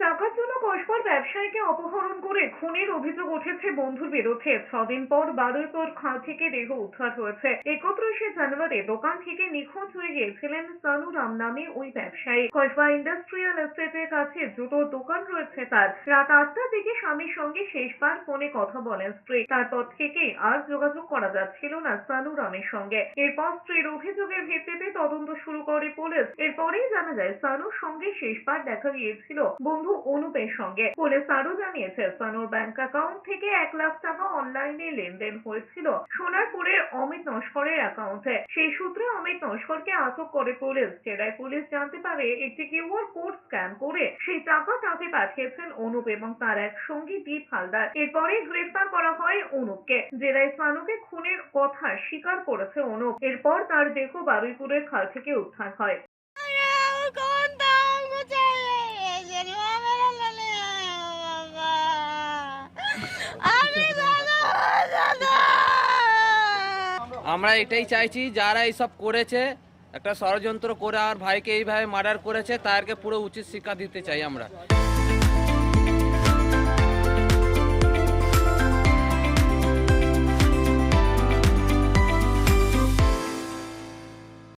টাকার জন্য কসবার ব্যবসায়ীকে অপহরণ করে খুনের অভিযোগ উঠেছে বন্ধুর বিরুদ্ধে। ছদিন পর বারুইপুর খাঁ থেকে দেহ উদ্ধার হয়েছে। একত্রিশে জানুয়ারি দোকান থেকে নিখোঁজ হয়ে গিয়েছিলেন সানুরাম নামে ওই ব্যবসায়ী। কসবা ইন্ডাস্ট্রিয়াল এস্টেটের কাছে জুতোর দোকান রয়েছে তার। রাত আটটার দিকে স্বামীর সঙ্গে শেষবার ফোনে কথা বলেন স্ত্রী। তারপর থেকে আর যোগাযোগ করা যাচ্ছিল না সানু রামের সঙ্গে। এরপর স্ত্রীর অভিযোগের ভিত্তিতে তদন্ত শুরু করে পুলিশ। এরপরেই জানা যায়, সানুর সঙ্গে শেষবার দেখা গিয়েছিল। বন্ধু অনুপের সঙ্গে। পুলিশ আরও জানিয়েছে, সানুর ব্যাংক অ্যাকাউন্ট থেকে এক লাখ টাকা অনলাইনে লেনদেন হয়েছিল সোনারপুরের অমিত নস্করের অ্যাকাউন্টে সেই সূত্রে অমিত নস্করকে আটক করে পুলিশ। জেলায় পুলিশ জানতে পারে একটি কিউআর কোড স্ক্যান করে সেই টাকা তাকে পাঠিয়েছেন অনুপ এবং তার এক সঙ্গী দীপ হালদার। এরপরে গ্রেফতার করা হয় অনুপকে। জেলায় সানুকে খুনের কথা স্বীকার করেছে অনুপ। এরপর তার দেহ বারুইপুরের খাল থেকে উদ্ধার হয়। আমরা এটাই চাইছি, যারা এইসব করেছে, একটা ষড়যন্ত্র করে আমার ভাইকে এইভাবে মার্ডার করেছে, তাদেরকে পুরো উচিত শিক্ষা দিতে চাই আমরা।